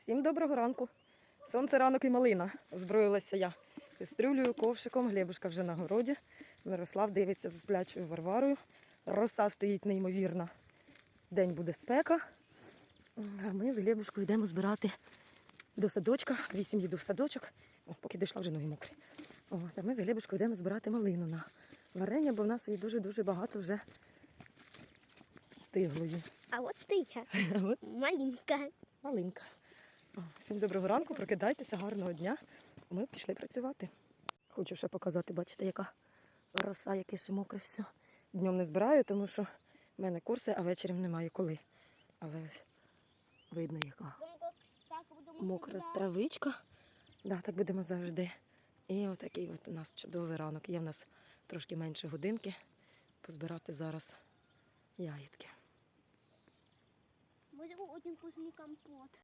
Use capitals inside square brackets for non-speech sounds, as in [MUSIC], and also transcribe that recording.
Всім доброго ранку. Сонце ранок і малина. Озброїлася я кастрюлею, ковшиком. Глебушка вже на городі. Мирослав дивиться за сплячою Варварою. Роса стоїть неймовірна. День буде спека. А ми з Глебушкою йдемо збирати до садочка. Вісім їду в садочок. О, поки дійшла вже ноги мокрі. От, а ми з Глебушкою йдемо збирати малину на варення, бо в нас її дуже-дуже багато вже стиглої. А от ти я, [LAUGHS] А маленька. Малинка. Всім доброго ранку, прокидайтеся, гарного дня. Ми пішли працювати. Хочу ще показати, бачите, яка роса, яке ще мокре все. Днем не збираю, тому що в мене курси, а вечором немає коли. Але видно, яка мокра травичка. Да, так будемо завжди. І отакий от у нас чудовий ранок. Є в нас трошки менше годинки. Позбирати зараз ягідки. Будемо один вкусний компот.